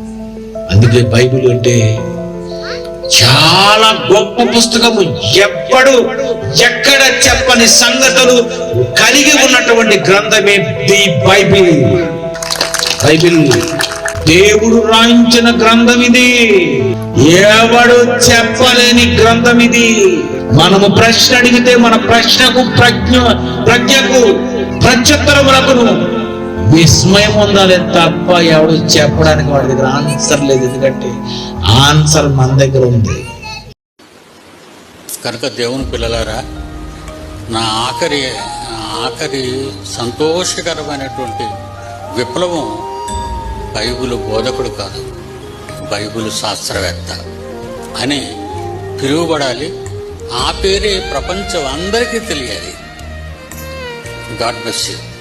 అందుకే బైబిల్ అంటే చాలా గొప్ప పుస్తకము. ఎప్పుడు ఎక్కడ చెప్పని సంగతులు కలిగి ఉన్నటువంటి గ్రంథమే ది బైబిల్. బైబిల్ దేవుడు రాయించిన గ్రంథం ఇది. ఎవడు చెప్పలేని గ్రంథం ఇది. మనము ప్రశ్న అడిగితే మన ప్రశ్నకు ప్రజ్ఞ ప్రజ్ఞకు ప్రత్యుత్తరములకు విస్మయం ఉండాలి తప్ప ఎవడు చెప్పడానికి వాడి దగ్గర ఆన్సర్ లేదు. ఎందుకంటే ఆన్సర్ మన దగ్గర ఉంది. కనుక దేవుని పిల్లలారా నా ఆఖరి ఆఖరి సంతోషకరమైనటువంటి విప్లవం బైబుల్ బోధకుడు కాదు బైబుల్ శాస్త్రవేత్త అని పిలువబడాలి. ఆ పేరే ప్రపంచం అందరికీ తెలియాలి. God bless you.